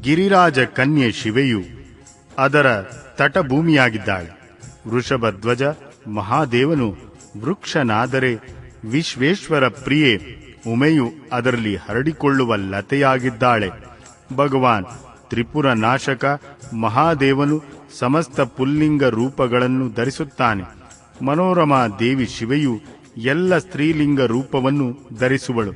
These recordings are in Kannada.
ಗಿರಿರಾಜ ಕನ್ಯೆ ಶಿವೆಯು ಅದರ ತಟಭೂಮಿಯಾಗಿದ್ದಾಳೆ. ವೃಷಭ ಧ್ವಜ ಮಹಾದೇವನು ವೃಕ್ಷನಾದರೆ ವಿಶ್ವೇಶ್ವರ ಪ್ರಿಯೆ ಉಮೆಯು ಅದರಲ್ಲಿ ಹರಡಿಕೊಳ್ಳುವ ಲತೆಯಾಗಿದ್ದಾಳೆ. ಭಗವಾನ್ ತ್ರಿಪುರ ನಾಶಕ ಮಹಾದೇವನು ಸಮಸ್ತ ಪುಲ್ಲಿಂಗ ರೂಪಗಳನ್ನು ಧರಿಸುತ್ತಾನೆ. ಮನೋರಮಾ ದೇವಿ ಶಿವೆಯು ಎಲ್ಲ ಸ್ತ್ರೀಲಿಂಗ ರೂಪವನ್ನು ಧರಿಸುವಳು.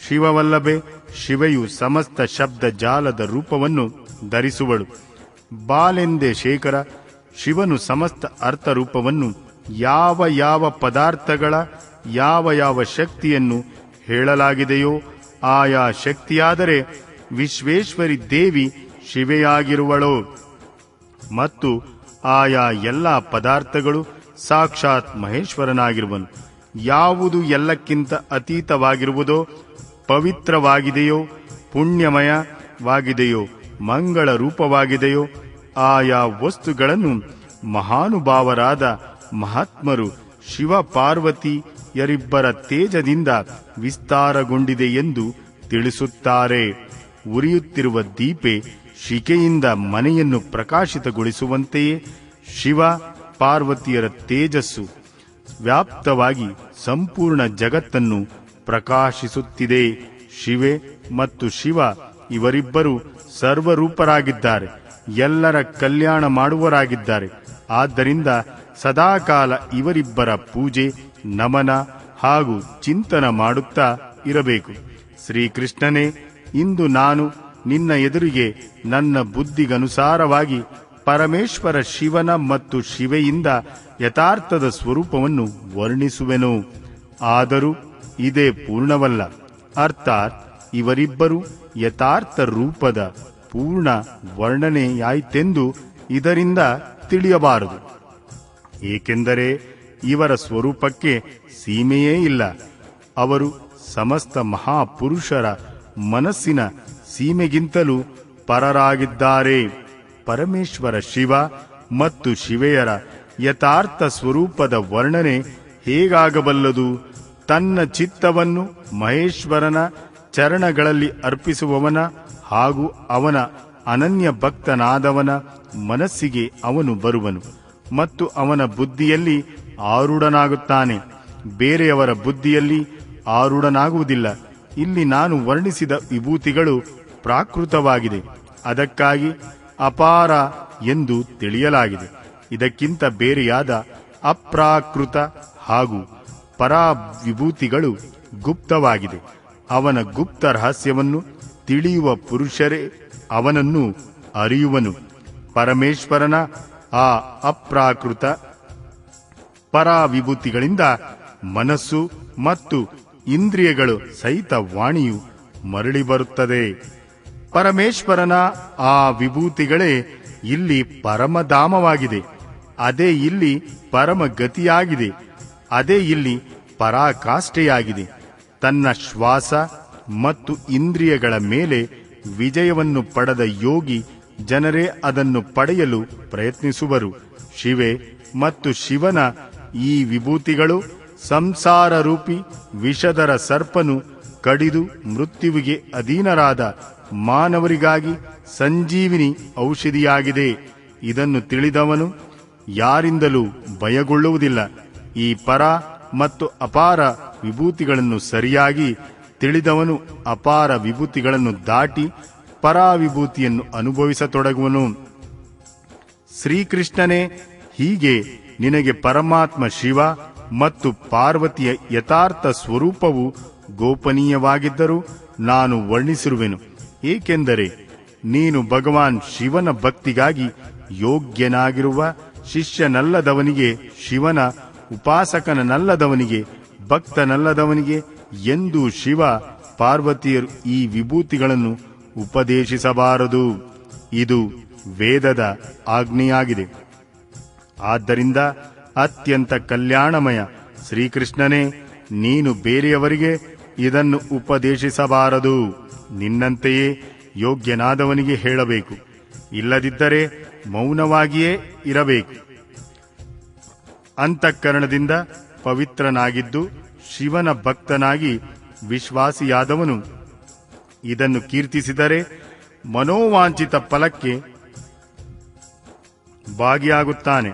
ಶಿವವಲ್ಲಭೆ ಶಿವೆಯು ಸಮಸ್ತ ಶಬ್ದ ಜಾಲದ ರೂಪವನ್ನು ಧರಿಸುವಳು. ಬಾಲೆಂದೆ ಶೇಖರ, ಶಿವನು ಸಮಸ್ತ ಅರ್ಥ ರೂಪವನ್ನು ಯಾವ ಯಾವ ಪದಾರ್ಥಗಳ, ಯಾವ ಯಾವ ಶಕ್ತಿಯನ್ನು ಹೇಳಲಾಗಿದೆಯೋ ಆಯಾ ಶಕ್ತಿಯಾದರೆ ವಿಶ್ವೇಶ್ವರಿ ದೇವಿ ಶಿವೆಯಾಗಿರುವಳೋ. ಮತ್ತು ಆಯಾ ಎಲ್ಲ ಪದಾರ್ಥಗಳು ಸಾಕ್ಷಾತ್ ಮಹೇಶ್ವರನಾಗಿರುವನು. ಯಾವುದು ಎಲ್ಲಕ್ಕಿಂತ ಅತೀತವಾಗಿರುವುದೋ ಪವಿತ್ರವಾಗಿದೆಯೋ, ಪುಣ್ಯಮಯವಾಗಿದೆಯೋ, ಮಂಗಳ ರೂಪವಾಗಿದೆಯೋ, ಆಯಾ ವಸ್ತುಗಳನ್ನು ಮಹಾನುಭಾವರಾದ ಮಹಾತ್ಮರು ಶಿವ ಪಾರ್ವತಿಯರಿಬ್ಬರ ತೇಜದಿಂದ ವಿಸ್ತಾರಗೊಂಡಿದೆ ಎಂದು ತಿಳಿಸುತ್ತಾರೆ. ಉರಿಯುತ್ತಿರುವ ದೀಪೆ ಶಿಕೆಯಿಂದ ಮನೆಯನ್ನು ಪ್ರಕಾಶಿತಗೊಳಿಸುವಂತೆಯೇ ಶಿವ ಪಾರ್ವತಿಯರ ತೇಜಸ್ಸು. ವ್ಯಾಪ್ತವಾಗಿ ಸಂಪೂರ್ಣ ಜಗತ್ತನ್ನು ಪ್ರಕಾಶಿಸುತ್ತಿದೆ. ಶಿವೆ ಮತ್ತು ಶಿವ ಇವರಿಬ್ಬರು ಸರ್ವರೂಪರಾಗಿದ್ದಾರೆ. ಎಲ್ಲರ ಕಲ್ಯಾಣ ಮಾಡುವರಾಗಿದ್ದಾರೆ ಆದ್ದರಿಂದ ಸದಾಕಾಲ ಇವರಿಬ್ಬರ ಪೂಜೆ, ನಮನ ಹಾಗೂ ಚಿಂತನ ಮಾಡುತ್ತಾ ಇರಬೇಕು. ಶ್ರೀಕೃಷ್ಣನೇ, ಇಂದು ನಾನು ನಿನ್ನ ಎದುರಿಗೆ ನನ್ನ ಬುದ್ಧಿಗನುಸಾರವಾಗಿ ಪರಮೇಶ್ವರ ಶಿವನ ಮತ್ತು ಶಿವೆಯಿಂದ ಯಥಾರ್ಥದ ಸ್ವರೂಪವನ್ನು ವರ್ಣಿಸುವೆನು. ಆದರೂ ಇದೇ ಪೂರ್ಣವಲ್ಲ. ಅರ್ಥಾತ್ ಇವರಿಬ್ಬರು ಯಥಾರ್ಥ ರೂಪದ ಪೂರ್ಣ ವರ್ಣನೆಯಾಯಿತೆಂದು ಇದರಿಂದ ತಿಳಿಯಬಾರದು. ಏಕೆಂದರೆ ಇವರ ಸ್ವರೂಪಕ್ಕೆ ಸೀಮೆಯೇ ಇಲ್ಲ. ಅವರು ಸಮಸ್ತ ಮಹಾಪುರುಷರ ಮನಸ್ಸಿನ ಸೀಮೆಗಿಂತಲೂ ಪರರಾಗಿದ್ದಾರೆ. ಪರಮೇಶ್ವರ ಶಿವ ಮತ್ತು ಶಿವೆಯರ ಯಥಾರ್ಥ ಸ್ವರೂಪದ ವರ್ಣನೆ ಹೇಗಾಗಬಲ್ಲದು? ತನ್ನ ಚಿತ್ತವನ್ನು ಮಹೇಶ್ವರನ ಚರಣಗಳಲ್ಲಿ ಅರ್ಪಿಸುವವನ ಹಾಗೂ ಅವನ ಅನನ್ಯ ಭಕ್ತನಾದವನ ಮನಸ್ಸಿಗೆ ಅವನು ಬರುವನು ಮತ್ತು ಅವನ ಬುದ್ಧಿಯಲ್ಲಿ ಆರೂಢನಾಗುತ್ತಾನೆ. ಬೇರೆಯವರ ಬುದ್ಧಿಯಲ್ಲಿ ಆರೂಢನಾಗುವುದಿಲ್ಲ. ಇಲ್ಲಿ ನಾನು ವರ್ಣಿಸಿದ ವಿಭೂತಿಗಳು ಪ್ರಾಕೃತವಾಗಿದೆ. ಅದಕ್ಕಾಗಿ ಅಪಾರ ಎಂದು ತಿಳಿಯಲಾಗಿದೆ. ಇದಕ್ಕಿಂತ ಬೇರೆಯಾದ ಅಪ್ರಾಕೃತ ಹಾಗೂ ಪರಾ ವಿಭೂತಿಗಳು ಗುಪ್ತವಾಗಿದೆ ಅವನ ಗುಪ್ತ ರಹಸ್ಯವನ್ನು ತಿಳಿಯುವ ಪುರುಷರೇ ಅವನನ್ನು ಅರಿಯುವನು. ಪರಮೇಶ್ವರನ ಆ ಅಪ್ರಾಕೃತ ಪರಾ ವಿಭೂತಿಗಳಿಂದ ಮನಸ್ಸು ಮತ್ತು ಇಂದ್ರಿಯಗಳು ಸಹಿತ ವಾಣಿಯು ಮರಳಿ ಬರುತ್ತದೆ. ಪರಮೇಶ್ವರನ ಆ ವಿಭೂತಿಗಳೇ ಇಲ್ಲಿ ಪರಮಧಾಮವಾಗಿದೆ. ಅದೇ ಇಲ್ಲಿ ಪರಮ ಗತಿಯಾಗಿದೆ ಅದೇ ಇಲ್ಲಿ ಪರಾಕಾಷ್ಠೆಯಾಗಿದೆ. ತನ್ನ ಶ್ವಾಸ ಮತ್ತು ಇಂದ್ರಿಯಗಳ ಮೇಲೆ ವಿಜಯವನ್ನು ಪಡೆದ ಯೋಗಿ ಜನರೇ ಅದನ್ನು ಪಡೆಯಲು ಪ್ರಯತ್ನಿಸುವರು. ಶಿವೆ ಮತ್ತು ಶಿವನ ಈ ವಿಭೂತಿಗಳು ಸಂಸಾರ ರೂಪಿ ವಿಷದರ ಸರ್ಪನು ಕಡಿದು ಮೃತ್ಯುವಿಗೆ ಅಧೀನರಾದ ಮಾನವರಿಗಾಗಿ ಸಂಜೀವಿನಿ ಔಷಧಿಯಾಗಿದೆ. ಇದನ್ನು ತಿಳಿದವನು ಯಾರಿಂದಲೂ ಭಯಗೊಳ್ಳುವುದಿಲ್ಲ. ಈ ಪರ ಮತ್ತು ಅಪಾರ ವಿಭೂತಿಗಳನ್ನು ಸರಿಯಾಗಿ ತಿಳಿದವನು ಅಪಾರ ವಿಭೂತಿಗಳನ್ನು ದಾಟಿ ಪರಾ ವಿಭೂತಿಯನ್ನು ಅನುಭವಿಸತೊಡಗುವನು. ಶ್ರೀಕೃಷ್ಣನೇ, ಹೀಗೆ ನಿನಗೆ ಪರಮಾತ್ಮ ಶಿವ ಮತ್ತು ಪಾರ್ವತಿಯ ಯಥಾರ್ಥ ಸ್ವರೂಪವು ಗೋಪನೀಯವಾಗಿದ್ದರೂ ನಾನು ವರ್ಣಿಸಿರುವೆನು. ಏಕೆಂದರೆ ನೀನು ಭಗವಾನ್ ಶಿವನ ಭಕ್ತಿಗಾಗಿ ಯೋಗ್ಯನಾಗಿರುವ ಶಿಷ್ಯನಲ್ಲದವನಿಗೆ ಶಿವನ ಉಪಾಸಕನಲ್ಲದವನಿಗೆ ಭಕ್ತನಲ್ಲದವನಿಗೆ ಎಂದು ಶಿವ, ಪಾರ್ವತಿಯರು ಈ ವಿಭೂತಿಗಳನ್ನು ಉಪದೇಶಿಸಬಾರದು. ಇದು ವೇದದ ಆಜ್ಞೆಯಾಗಿದೆ. ಆದ್ದರಿಂದ ಅತ್ಯಂತ ಕಲ್ಯಾಣಮಯ ಶ್ರೀಕೃಷ್ಣನೇ, ನೀನು ಬೇರೆಯವರಿಗೆ ಇದನ್ನು ಉಪದೇಶಿಸಬಾರದು. ನಿನ್ನಂತೆಯೇ ಯೋಗ್ಯನಾದವನಿಗೆ ಹೇಳಬೇಕು. ಇಲ್ಲದಿದ್ದರೆ ಮೌನವಾಗಿಯೇ ಇರಬೇಕು. ಅಂತಃಕರಣದಿಂದ ಪವಿತ್ರನಾಗಿದ್ದು ಶಿವನ ಭಕ್ತನಾಗಿ ವಿಶ್ವಾಸಿಯಾದವನು. ಇದನ್ನು ಕೀರ್ತಿಸಿದರೆ ಮನೋವಾಂಚಿತ ಫಲಕ್ಕೆ ಭಾಗಿಯಾಗುತ್ತಾನೆ.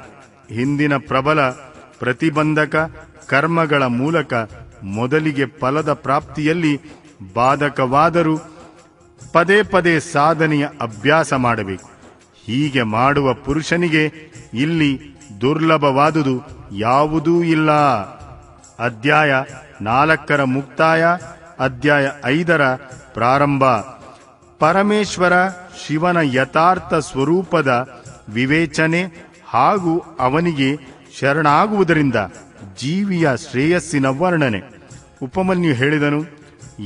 ಹಿಂದಿನ ಪ್ರಬಲ ಪ್ರತಿಬಂಧಕ ಕರ್ಮಗಳ ಮೂಲಕ ಮೊದಲಿಗೆ ಫಲದ ಪ್ರಾಪ್ತಿಯಲ್ಲಿ ಬಾಧಕವಾದರೂ ಪದೇ ಪದೇ ಸಾಧನೆಯ ಅಭ್ಯಾಸ ಮಾಡಬೇಕು. ಹೀಗೆ ಮಾಡುವ ಪುರುಷನಿಗೆ ಇಲ್ಲಿ ದುರ್ಲಭವಾದುದು ಯಾವುದೂ ಇಲ್ಲ. ಅಧ್ಯಾಯ ನಾಲ್ಕರ ಮುಕ್ತಾಯ, ಅಧ್ಯಾಯ ಐದರ ಪ್ರಾರಂಭ. ಪರಮೇಶ್ವರ ಶಿವನ ಯಥಾರ್ಥ ಸ್ವರೂಪದ ವಿವೇಚನೆ ಹಾಗೂ ಅವನಿಗೆ ಶರಣಾಗುವುದರಿಂದ ಜೀವಿಯ ಶ್ರೇಯಸ್ಸಿನ ವರ್ಣನೆ. ಉಪಮನ್ಯು ಹೇಳಿದನು,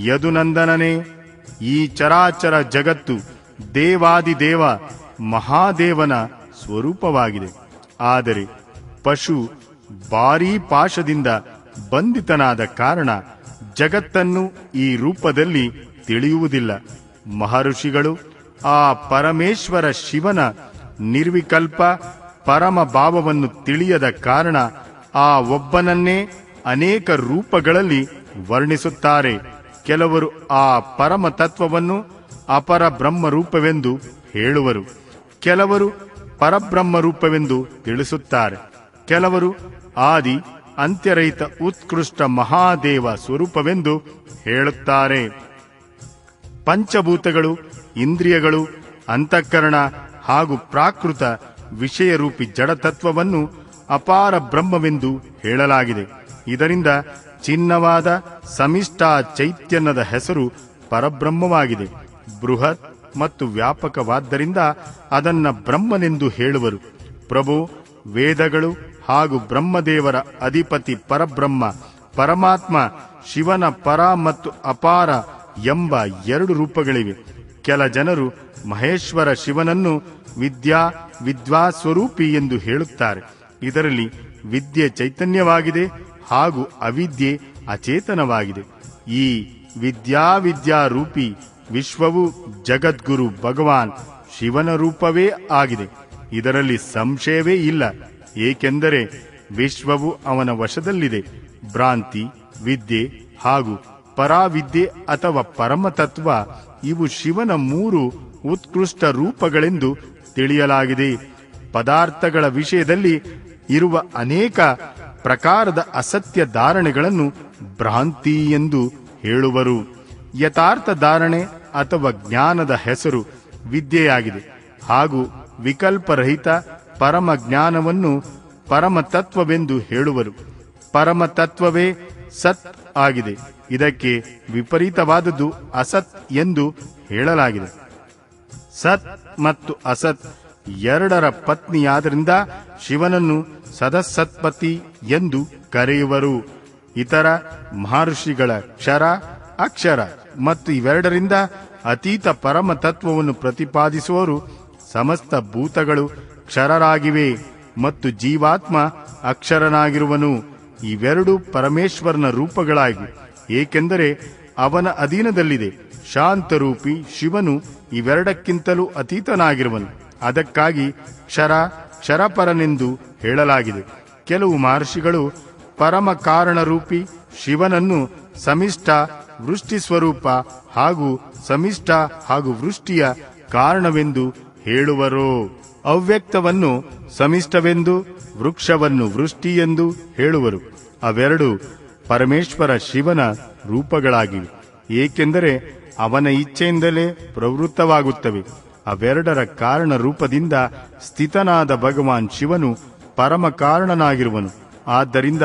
ಯದುನಂದನನೇ, ಈ ಚರಾಚರ ಜಗತ್ತು ದೇವಾದಿದೇವ ಮಹಾದೇವನ ಸ್ವರೂಪವಾಗಿದೆ. ಆದರೆ ಪಶು ಭಾರೀ ಪಾಶದಿಂದ ಬಂಧಿತನಾದ ಕಾರಣ ಜಗತ್ತನ್ನು ಈ ರೂಪದಲ್ಲಿ ತಿಳಿಯುವುದಿಲ್ಲ. ಮಹರ್ಷಿಗಳು ಆ ಪರಮೇಶ್ವರ ಶಿವನ ನಿರ್ವಿಕಲ್ಪ ಪರಮ ಭಾವವನ್ನು ತಿಳಿಯದ ಕಾರಣ ಆ ಒಬ್ಬನನ್ನೇ ಅನೇಕ ರೂಪಗಳಲ್ಲಿ ವರ್ಣಿಸುತ್ತಾರೆ. ಕೆಲವರು ಆ ಪರಮ ತತ್ವವನ್ನು ಅಪರ ಬ್ರಹ್ಮ ರೂಪವೆಂದು ಹೇಳುವರು. ಕೆಲವರು ಪರಬ್ರಹ್ಮ ರೂಪವೆಂದು ತಿಳಿಸುತ್ತಾರೆ. ಕೆಲವರು ಆದಿ, ಅಂತ್ಯರಹಿತ, ಉತ್ಕೃಷ್ಟ ಮಹಾದೇವ ಸ್ವರೂಪವೆಂದು ಹೇಳುತ್ತಾರೆ. ಪಂಚಭೂತಗಳು, ಇಂದ್ರಿಯಗಳು, ಅಂತಃಕರಣ ಹಾಗೂ ಪ್ರಾಕೃತ ವಿಷಯರೂಪಿ ಜಡತತ್ವವನ್ನು ಅಪಾರ ಬ್ರಹ್ಮವೆಂದು ಹೇಳಲಾಗಿದೆ. ಇದರಿಂದ ಚಿನ್ನವಾದ ಸಮಿಷ್ಟ ಚೈತನ್ಯದ ಹೆಸರು ಪರಬ್ರಹ್ಮವಾಗಿದೆ. ಬೃಹತ್ ಮತ್ತು ವ್ಯಾಪಕವಾದ್ದರಿಂದ ಅದನ್ನ ಬ್ರಹ್ಮನೆಂದು ಹೇಳುವರು. ಪ್ರಭು, ವೇದಗಳು ಹಾಗೂ ಬ್ರಹ್ಮದೇವರ ಅಧಿಪತಿ ಪರಬ್ರಹ್ಮ, ಪರಮಾತ್ಮ, ಶಿವನ ಪರ ಮತ್ತು ಅಪಾರ ಎಂಬ ಎರಡು ರೂಪಗಳಿವೆ. ಕೆಲ ಜನರು ಮಹೇಶ್ವರ ಶಿವನನ್ನು ವಿದ್ಯಾ, ವಿದ್ವಾಸ್ವರೂಪಿ ಎಂದು ಹೇಳುತ್ತಾರೆ. ಇದರಲ್ಲಿ ವಿದ್ಯೆ ಚೈತನ್ಯವಾಗಿದೆ ಹಾಗೂ ಅವಿದ್ಯೆ ಅಚೇತನವಾಗಿದೆ. ಈ ವಿದ್ಯಾವಿದ್ಯಾ ರೂಪಿ ವಿಶ್ವವು ಜಗದ್ಗುರು ಭಗವಾನ್ ಶಿವನ ರೂಪವೇ ಆಗಿದೆ. ಇದರಲ್ಲಿ ಸಂಶಯವೇ ಇಲ್ಲ. ಏಕೆಂದರೆ ವಿಶ್ವವು ಅವನ ವಶದಲ್ಲಿದೆ. ಭ್ರಾಂತಿ, ವಿದ್ಯೆ ಹಾಗೂ ಪರಾವಿದ್ಯೆ ಅಥವಾ ಪರಮತತ್ವ ಇವು ಶಿವನ ಮೂರು ಉತ್ಕೃಷ್ಟ ರೂಪಗಳೆಂದು ತಿಳಿಯಲಾಗಿದೆ. ಪದಾರ್ಥಗಳ ವಿಷಯದಲ್ಲಿ ಇರುವ ಅನೇಕ ಪ್ರಕಾರದ ಅಸತ್ಯ ಧಾರಣೆಗಳನ್ನು ಭ್ರಾಂತಿ ಎಂದು ಹೇಳುವರು. ಯಥಾರ್ಥ ಧಾರಣೆ ಅಥವಾ ಜ್ಞಾನದ ಹೆಸರು ವಿದ್ಯೆಯಾಗಿದೆ ಹಾಗೂ ವಿಕಲ್ಪರಹಿತ ಪರಮ ಜ್ಞಾನವನ್ನು ಪರಮತತ್ವವೆಂದು ಹೇಳುವರು. ಪರಮತತ್ವವೇ ಸತ್ ಆಗಿದೆ. ಇದಕ್ಕೆ ವಿಪರೀತವಾದದ್ದು ಅಸತ್ ಎಂದು ಹೇಳಲಾಗಿದೆ. ಸತ್ ಮತ್ತು ಅಸತ್ ಎರಡರ ಪತ್ನಿಯಾದ್ರಿಂದ ಶಿವನನ್ನು ಸದಸತ್ಪತಿ ಎಂದು ಕರೆಯುವರು. ಇತರ ಮಹರ್ಷಿಗಳ ಕ್ಷರ ಅಕ್ಷರ. ಮತ್ತು ಇವೆರಡರಿಂದ ಅತೀತ ಪರಮ ತತ್ವವನ್ನು ಪ್ರತಿಪಾದಿಸುವವರು ಸಮಸ್ತ ಭೂತಗಳು ಕ್ಷರರಾಗಿವೆ ಮತ್ತು ಜೀವಾತ್ಮ ಅಕ್ಷರನಾಗಿರುವನು. ಇವೆರಡು ಪರಮೇಶ್ವರನ ರೂಪಗಳಾಗಿ ಏಕೆಂದರೆ ಅವನ ಅಧೀನದಲ್ಲಿದೆ. ಶಾಂತರೂಪಿ ಶಿವನು ಇವೆರಡಕ್ಕಿಂತಲೂ ಅತೀತನಾಗಿರುವನು. ಅದಕ್ಕಾಗಿ ಕ್ಷರ, ಕ್ಷರಪರನೆಂದು ಹೇಳಲಾಗಿದೆ. ಕೆಲವು ಮಹರ್ಷಿಗಳು ಪರಮ ಕಾರಣರೂಪಿ ಶಿವನನ್ನು ಸಮಿಷ್ಟ ವೃಷ್ಟಿ ಸ್ವರೂಪ ಹಾಗೂ ಸಮಿಷ್ಟ ಹಾಗೂ ವೃಷ್ಟಿಯ ಕಾರಣವೆಂದು ಹೇಳುವರು. ಅವ್ಯಕ್ತವನ್ನು ಸಮಿಷ್ಟವೆಂದು, ವೃಕ್ಷವನ್ನು ವೃಷ್ಟಿ ಎಂದು ಹೇಳುವರು. ಅವೆರಡು ಪರಮೇಶ್ವರ ಶಿವನ ರೂಪಗಳಾಗಿವೆ. ಏಕೆಂದರೆ ಅವನ ಇಚ್ಛೆಯಿಂದಲೇ ಪ್ರವೃತ್ತವಾಗುತ್ತವೆ. ಅವೆರಡರ ಕಾರಣ ರೂಪದಿಂದ ಸ್ಥಿತನಾದ ಭಗವಾನ್ ಶಿವನು ಪರಮ ಕಾರಣನಾಗಿರುವನು. ಆದ್ದರಿಂದ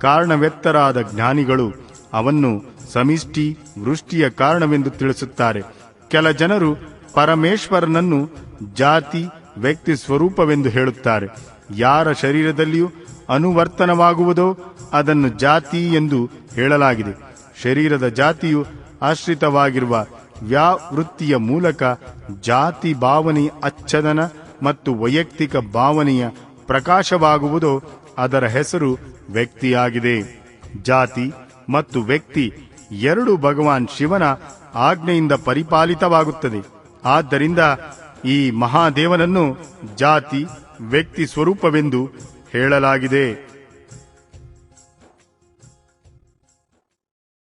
ಕಾರಣವೆತ್ತರಾದ ಜ್ಞಾನಿಗಳು ಅವನ್ನು ಸಮಿಷ್ಟಿ ವೃಷ್ಟಿಯ ಕಾರಣವೆಂದು ತಿಳಿಸುತ್ತಾರೆ. ಕೆಲ ಜನರು ಪರಮೇಶ್ವರನನ್ನು ಜಾತಿ, ವ್ಯಕ್ತಿ ಸ್ವರೂಪವೆಂದು ಹೇಳುತ್ತಾರೆ. ಯಾರ ಶರೀರದಲ್ಲಿಯೂ ಅನುವರ್ತನವಾಗುವುದೋ ಅದನ್ನು ಜಾತಿ ಎಂದು ಹೇಳಲಾಗಿದೆ. ಶರೀರದ ಜಾತಿಯು ಆಶ್ರಿತವಾಗಿರುವ ವ್ಯಾವೃತ್ತಿಯ ಮೂಲಕ ಜಾತಿ ಭಾವನೆಯ ಅಚ್ಚದನ ಮತ್ತು ವೈಯಕ್ತಿಕ ಭಾವನೆಯ ಪ್ರಕಾಶವಾಗುವುದೋ ಅದರ ಹೆಸರು ವ್ಯಕ್ತಿಯಾಗಿದೆ. ಜಾತಿ ಮತ್ತು ವ್ಯಕ್ತಿ ಎರಡು ಭಗವಾನ್ ಶಿವನ ಆಜ್ಞೆಯಿಂದ ಪರಿಪಾಲಿತವಾಗುತ್ತದೆ. ಆದ್ದರಿಂದ ಈ ಮಹಾದೇವನನ್ನು ಜಾತಿ ವ್ಯಕ್ತಿ ಸ್ವರೂಪವೆಂದು ಹೇಳಲಾಗಿದೆ.